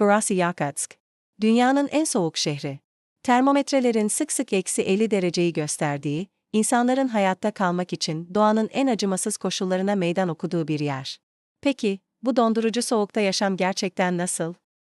Burası Yakutsk. Dünyanın en soğuk şehri. Termometrelerin sık sık eksi 50 dereceyi gösterdiği, insanların hayatta kalmak için doğanın en acımasız koşullarına meydan okuduğu bir yer. Peki, bu dondurucu soğukta yaşam gerçekten nasıl?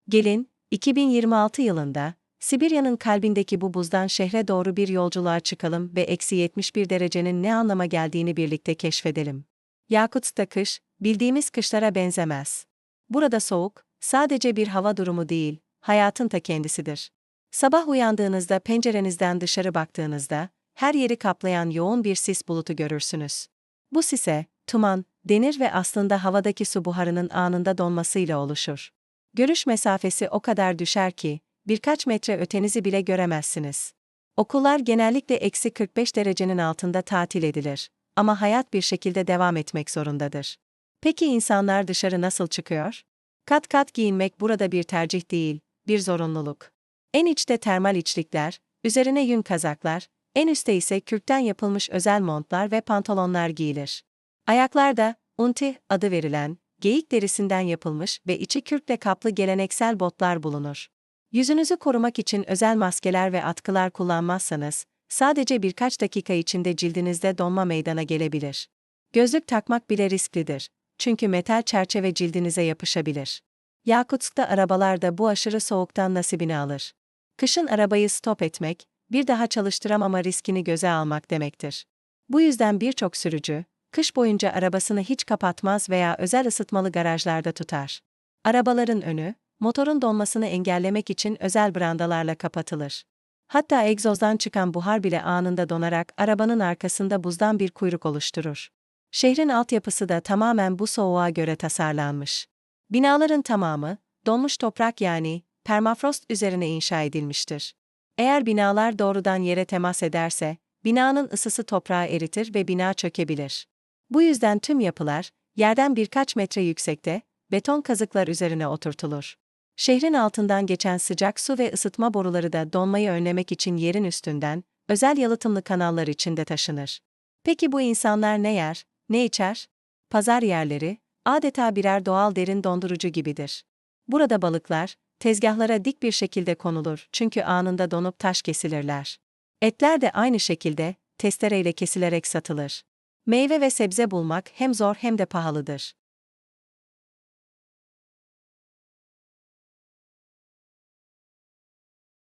Gelin, 2026 yılında, Sibirya'nın kalbindeki bu buzdan şehre doğru bir yolculuğa çıkalım ve eksi 71 derecenin ne anlama geldiğini birlikte keşfedelim. Yakutsk'ta kış, bildiğimiz kışlara benzemez. Burada soğuk, sadece bir hava durumu değil, hayatın ta kendisidir. Sabah uyandığınızda pencerenizden dışarı baktığınızda, her yeri kaplayan yoğun bir sis bulutu görürsünüz. Bu sise, tuman, denir ve aslında havadaki su buharının anında donmasıyla oluşur. Görüş mesafesi o kadar düşer ki, birkaç metre ötenizi bile göremezsiniz. Okullar genellikle eksi 45 derecenin altında tatil edilir. Ama hayat bir şekilde devam etmek zorundadır. Peki insanlar dışarı nasıl çıkıyor? Kat kat giyinmek burada bir tercih değil, bir zorunluluk. En içte termal içlikler, üzerine yün kazaklar, en üstte ise kürkten yapılmış özel montlar ve pantolonlar giyilir. Ayaklarda, unti adı verilen, geyik derisinden yapılmış ve içi kürkle kaplı geleneksel botlar bulunur. Yüzünüzü korumak için özel maskeler ve atkılar kullanmazsanız, sadece birkaç dakika içinde cildinizde donma meydana gelebilir. Gözlük takmak bile risklidir. Çünkü metal çerçeve cildinize yapışabilir. Yakutsk'ta arabalar da bu aşırı soğuktan nasibini alır. Kışın arabayı stop etmek, bir daha çalıştıramama riskini göze almak demektir. Bu yüzden birçok sürücü, kış boyunca arabasını hiç kapatmaz veya özel ısıtmalı garajlarda tutar. Arabaların önü, motorun donmasını engellemek için özel brandalarla kapatılır. Hatta egzozdan çıkan buhar bile anında donarak arabanın arkasında buzdan bir kuyruk oluşturur. Şehrin altyapısı da tamamen bu soğuğa göre tasarlanmış. Binaların tamamı, donmuş toprak yani, permafrost üzerine inşa edilmiştir. Eğer binalar doğrudan yere temas ederse, binanın ısısı toprağı eritir ve bina çökebilir. Bu yüzden tüm yapılar, yerden birkaç metre yüksekte, beton kazıklar üzerine oturtulur. Şehrin altından geçen sıcak su ve ısıtma boruları da donmayı önlemek için yerin üstünden, özel yalıtımlı kanallar içinde taşınır. Peki bu insanlar ne yer, ne içer? Pazar yerleri, adeta birer doğal derin dondurucu gibidir. Burada balıklar, tezgahlara dik bir şekilde konulur çünkü anında donup taş kesilirler. Etler de aynı şekilde, testereyle kesilerek satılır. Meyve ve sebze bulmak hem zor hem de pahalıdır.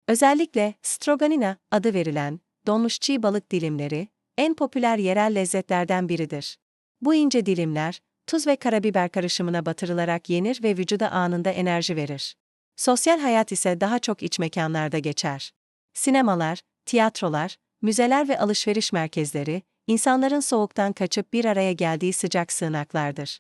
Özellikle stroganina adı verilen donmuş çiğ balık dilimleri en popüler yerel lezzetlerden biridir. Bu ince dilimler tuz ve karabiber karışımına batırılarak yenir ve vücuda anında enerji verir. Sosyal hayat ise daha çok iç mekanlarda geçer. Sinemalar, tiyatrolar, müzeler ve alışveriş merkezleri, insanların soğuktan kaçıp bir araya geldiği sıcak sığınaklardır.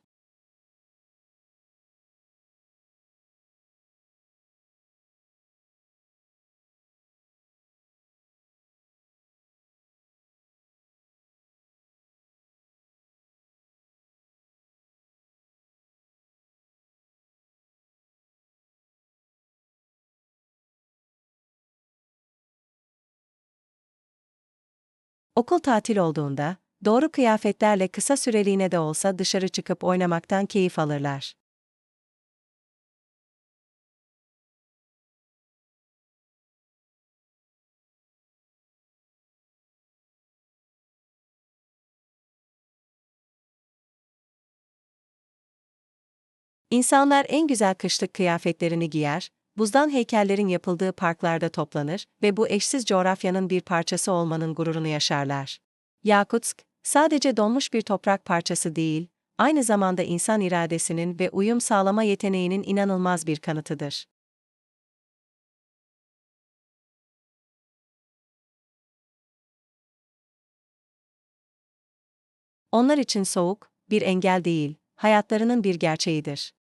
Okul tatil olduğunda, doğru kıyafetlerle kısa süreliğine de olsa dışarı çıkıp oynamaktan keyif alırlar. İnsanlar en güzel kışlık kıyafetlerini giyer, buzdan heykellerin yapıldığı parklarda toplanır ve bu eşsiz coğrafyanın bir parçası olmanın gururunu yaşarlar. Yakutsk, sadece donmuş bir toprak parçası değil, aynı zamanda insan iradesinin ve uyum sağlama yeteneğinin inanılmaz bir kanıtıdır. Onlar için soğuk, bir engel değil, hayatlarının bir gerçeğidir.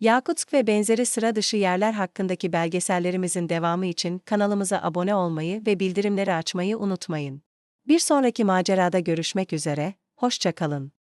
Yakutsk ve benzeri sıra dışı yerler hakkındaki belgesellerimizin devamı için kanalımıza abone olmayı ve bildirimleri açmayı unutmayın. Bir sonraki macerada görüşmek üzere, hoşça kalın.